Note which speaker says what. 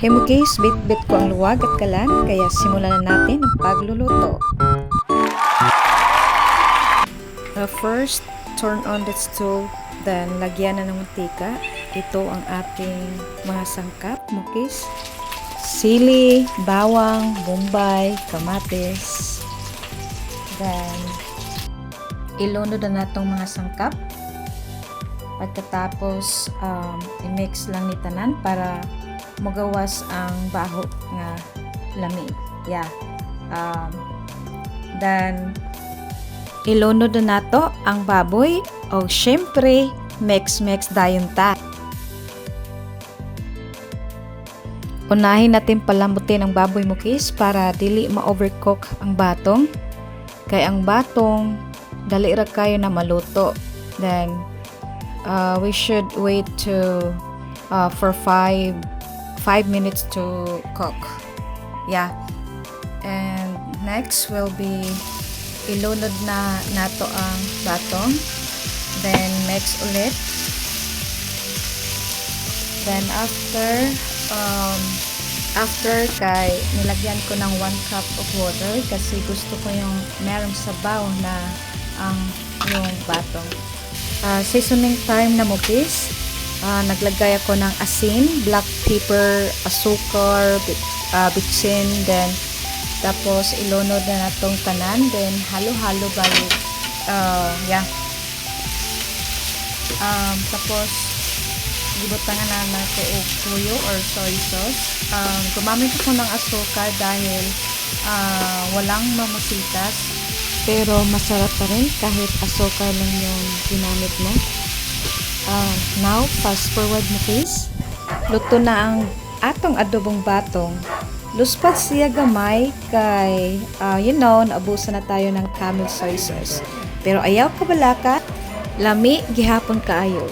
Speaker 1: Hemugis, bit-bit ko ang luwag at kalan, kaya simulan na natin ang pagluluto. Uh, first, turn on the stove, then lagyan na ng mantika. Ito ang ating mga sangkap, mukis. Sili, bawang, bombay, kamatis. Then, ilunod na natong mga sangkap. Pagkatapos, um, i-mix lang ni tanan para magawas ang baho nga lami. Yeah. Um, then, ilunod na nato ang baboy o syempre, mix-mix dayon ta. Unahin natin palambutin ang baboy mukis para dili ma-overcook ang batong. Kay ang batong, dali ra kayo na maluto. Then, uh, we should wait to uh, for 5 5 minutes to cook. Yeah. And next will be ilunod na nato ang batong. Then mix ulit. Then after um, after kay nilagyan ko ng 1 cup of water kasi gusto ko yung merong sabaw na ang yung batong. Uh, seasoning time na mupis. Uh, naglagay ako ng asin, black pepper, asukar, uh, bitsin, then tapos ilunod na natong tanan, then halo-halo balik. Uh, yeah. Um, tapos gibutangan na nato og tuyo or soy sauce. Um, gumamit ako ng asukar dahil uh, walang mamasitas pero masarap pa rin kahit asukar lang yung ginamit mo. Uh, now, fast forward mo please. Luto na ang atong adobong batong. Luspat siya gamay kay, uh, you know, naubusan na tayo ng camel soy sauce. Pero ayaw ka balaka, lami gihapon kaayo.